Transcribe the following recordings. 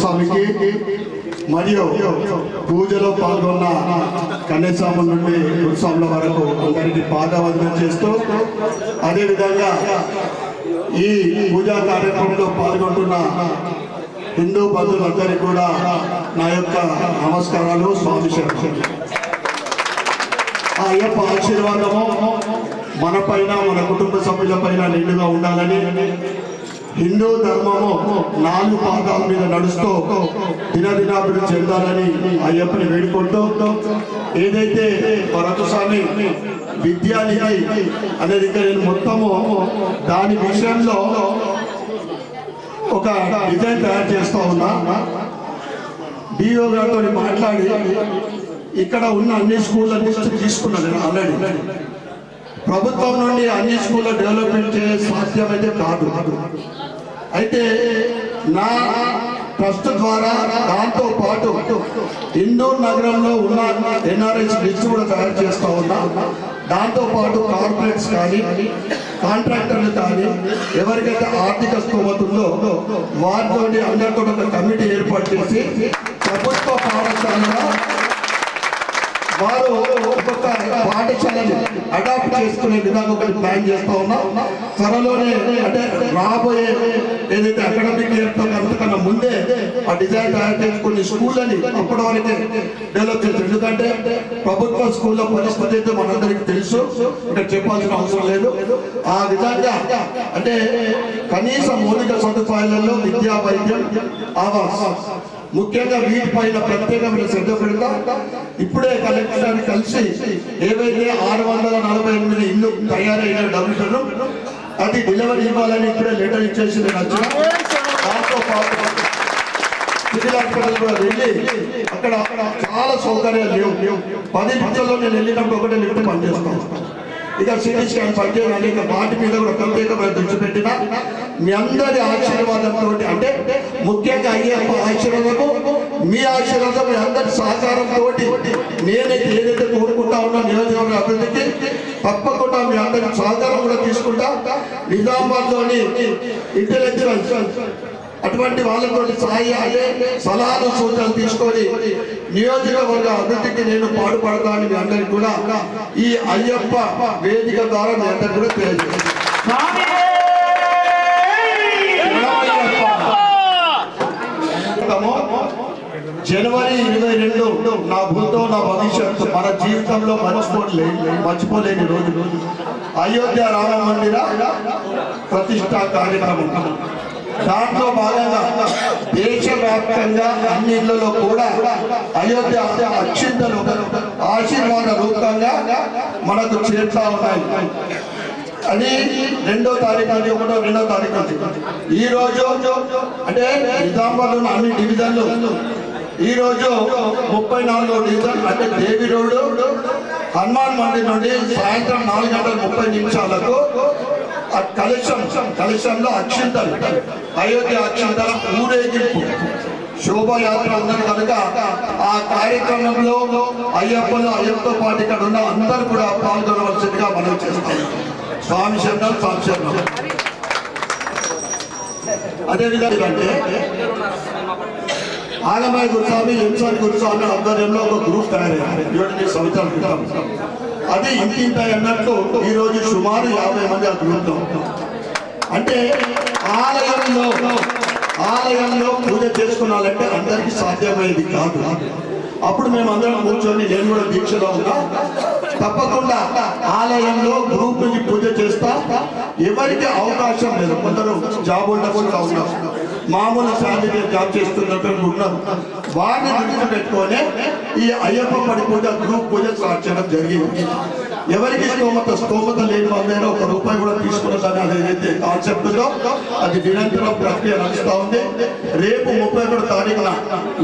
స్వామికి మరియు పూజలో పాల్గొన్న కన్యస్వామి నుండి గురుస్వాముల వరకు అందరికీ పాదవందనం చేస్తూ అదేవిధంగా ఈ పూజా కార్యక్రమంలో పాల్గొంటున్న హిందూ బంధువులందరికీ కూడా నా యొక్క నమస్కారాలు స్వామి శరణం. ఆ అయ్యప్ప ఆశీర్వాదము మన పైన మన కుటుంబ సభ్యుల పైన నిండుగా ఉండాలని హిందూ ధర్మము నాలుగు పాదాల మీద నడుస్తూ దినదినాభివృద్ధి చెందాలని అయ్యప్పని వేడుకుంటూ ఏదైతే స్వామి విద్యానిధి అనేది ఇక్కడ నేను మొత్తము దాని విషయంలో ఒక డిజైన్ తయారు చేస్తూ ఉన్నా. డిఓ గారితో మాట్లాడి ఇక్కడ ఉన్న అన్ని స్కూళ్ళ లిస్ట్ తీసుకున్నాను నేను ఆల్రెడీ. ప్రభుత్వం నుండి అన్ని స్కూళ్ళ డెవలప్మెంట్ చేసే సాధ్యమైతే కాదు. అయితే నా ట్రస్ట్ ద్వారా దాంతో పాటు ఇండోర్ నగరంలో ఉన్న ఎన్ఆర్ఎస్ లిస్ట్ కూడా తయారు చేస్తా ఉన్నా. దాంతో పాటు కార్పొరేట్స్ కానీ కాంట్రాక్టర్లు కానీ ఎవరికైతే ఆర్థిక స్థోమత ఉందో వారితో అందరితో ఒక కమిటీ ఏర్పాటు చేసి ప్రభుత్వ పాఠశాలలో వారు ఒక్కొక్క పాఠశాలను అడాప్ట్ చేసుకునే విధంగా ఒకటి ప్లాన్ చేస్తా ఉన్నాం. త్వరలోనే అంటే రాబోయే ఏదైతే అకాడమిక్ ఇయర్తో అంతకన్నా ముందే ఆ డిజైన్ తయారు చేసుకుని స్కూళ్ళని అప్పటి వరకే డెవలప్ చేస్తారు. ఎందుకంటే ప్రభుత్వ స్కూల్లో పరిస్థితి అయితే మనందరికీ తెలుసు. ఇక్కడ చెప్పాల్సిన అవసరం లేదు. ఆ విధంగా అంటే కనీస మౌలిక సదుపాయాలలో విద్యా వైద్యం ఆవాస్ ముఖ్యంగా వీటిపైన ప్రత్యేకమైన శ్రద్ధ పెడతా. ఇప్పుడే కలెక్టర్ కలిసి ఏవైతే ఆరు వందల నలభై ఎనిమిది ఇల్లు తయారైన డబ్బులను అది డెలివరీ ఇవ్వాలని ఇప్పుడే లెటర్ ఇచ్చేసి నేను దాంతో పాటు సివిల్ హాస్పిటల్ కూడా వెళ్ళి అక్కడ అక్కడ చాలా సౌకర్యాలు లేవు. లేవు పది నిమిషాల్లో నేను వెళ్ళినప్పుడు ఒకటే లిఫ్ట్ పనిచేస్తాను ఇక సిటీ స్కాన్ పనిచేయాలి ఇక వాటి మీద కూడా ప్రత్యేకమైన దృష్టి పెట్టిన మీ అందరి ఆశీర్వాదంతో అంటే ముఖ్యంగా అయ్యప్ప ఆశీర్వాదము మీ ఆశీర్వాదం మీ అందరి సహకారంతో నేనైతే ఏదైతే కోరుకుంటా ఉన్నా నియోజకవర్గ అభివృద్ధికి తప్పకుండా మీ అందరి సహకారం కూడా తీసుకుంటా. నిజామాబాద్లోని ఇంటెలెక్చువల్స్ అటువంటి వాళ్ళతో సహాయ అంటే సలహాలు సూచనలు తీసుకొని నియోజకవర్గ అభివృద్ధికి నేను పాటుపడతానని మీ అందరికి కూడా ఈ అయ్యప్ప వేదిక ద్వారా మీ అందరికి కూడా తెలియజేస్తాను జనవరి ఇరవై రెండు నా భూతో నా భవిష్యత్తు మన జీవితంలో మర్చిపోలే మర్చిపోలేని రోజు. అయోధ్య రామ మందిర ప్రతిష్టా కార్యక్రమం. దాంట్లో భాగంగా దేశవ్యాప్తంగా అన్ని ఇళ్ళలో కూడా అయోధ్య అత్యంతలు ఆశీర్వాద రూపంగా మనకు చేరుతా ఉన్నాయి అది రెండో తారీఖు అది ఒకటో రెండో తారీఖు అది ఈ రోజు అంటే నిజామాబాద్ ఉన్న అన్ని డివిజన్లు ఈ రోజు ముప్పై నాలుగో డివిజన్ అంటే దేవి రోడ్డు హనుమాన్ మందిర్ నుండి సాయంత్రం నాలుగు గంటల ముప్పై నిమిషాలకు ఆ కలశం కలశంలో అక్షింతలు అయోధ్య అక్షింతల ఊరేగింపు. శోభయాత్ర ఉన్నది కనుక ఆ కార్యక్రమంలో అయ్యప్పలు అయ్యప్పతో పాటు ఇక్కడ ఉన్న అందరూ కూడా పాల్గొనవలసిందిగా మనం చేస్తాం. స్వామి శరణం స్వామి శరణం. అదేవిధంగా అంటే ఆగమాయ గురుస్వామి ఎంసాని గురుస్వామి ఆధ్వర్యంలో ఒక గ్రూప్ తయారయ్యారు ఏడు సంవత్సరాల క్రితం అది ఇంత అన్నట్లు ఈరోజు సుమారు యాభై మంది ఆ గ్రూప్లో అంటే ఆలయంలో ఆలయంలో పూజ చేసుకున్నాలంటే అందరికీ సాధ్యమయ్యేది కాదు. అప్పుడు మేము అందరం కూర్చొని నేను కూడా దీక్షలో ఉన్నా. తప్పకుండా ఆలయంలో గ్రూప్ నుంచి పూజ చేస్తా. ఎవరికి అవకాశం లేదు. కొందరు జాబ్ ఉండకుండా ఉన్నారు మామూలు ఫ్యామిలీ జాబ్ చేస్తున్నట్టు ఉన్నారు వారిని దృష్టి పెట్టుకొని ఈ అయ్యప్ప పడి పూజ గ్రూప్ పూజ స్టార్ట్ చేయడం జరిగింది. ఎవరికి స్తోమత స్తోమత లేని వాళ్ళైనా ఒక రూపాయి కూడా తీసుకున్నదని అది ఏదైతే కాన్సెప్ట్ ఉందో అది నిరంతరం ప్రక్రియ నడుస్తూ ఉంది. రేపు ముప్పై ఒకటి తారీఖున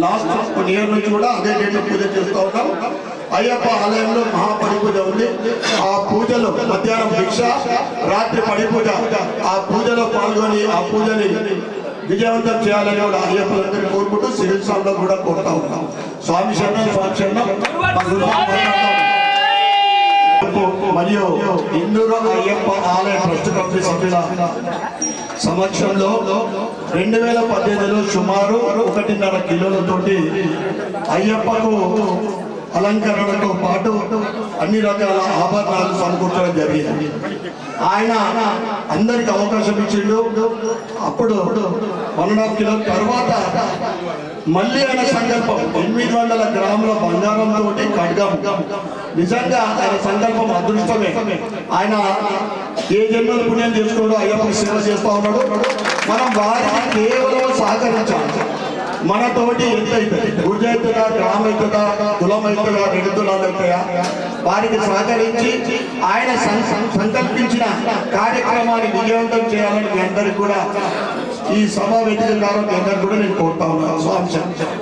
లాస్ట్ కొన్ని ఇయర్ నుంచి కూడా అదే డేట్ పూజ చేస్తూ ఉన్నాం. అయ్యప్ప ఆలయంలో మహాపడి పూజ ఉంది. ఆ పూజలో మధ్యాహ్నం భిక్ష రాత్రి పడిపూజ ఆ పూజలో పాల్గొని ఆ పూజని విజయవంతం చేయాలని కూడా అయ్యప్పలందరినీ కోరుకుంటూ సివిల్ స్వామిలో కూడా కోరుతా ఉన్నాం. స్వామి శరణం స్వామి శరణం. మరియు ఇందూరు అయ్యప్ప ఆలయ ట్రస్ట్ కమిటీ సభ్యుల సంవత్సరంలో రెండు వేల పద్దెనిమిదిలో సుమారు ఒకటిన్నర కిలోలతోటి అయ్యప్పకు అలంకరణతో పాటు అన్ని రకాల ఆభరణాలు సమకూర్చడం జరిగింది. ఆయన అందరికి అవకాశం ఇచ్చిండు. అప్పుడు వన్ అండ్ హాఫ్ కిలో తర్వాత మళ్ళీ ఆయన సంకల్పం ఎనిమిది వందల గ్రాముల బంగారంతో ఖడ్గం. నిజంగా ఆయన సంకల్పం అదృష్టమే. ఆయన ఏ జన్మల పుణ్యం చేసుకోడు అయ్యప్ప సేవ చేస్తూ ఉన్నాడు. మనం వారికి కేవలం సహకరించాలి. మనతోటి ఎంత అవుతుంది గుర్జ అవుతుందా గ్రామ వారికి సహకరించి ఆయన సంకల్పించిన కార్యక్రమాన్ని విజయవంతం చేయాలని మీ అందరికి కూడా ఈ సభా వేదిక ద్వారా మీ అందరికి కూడా నేను కోరుతా ఉన్నాను స్వామి శరణం.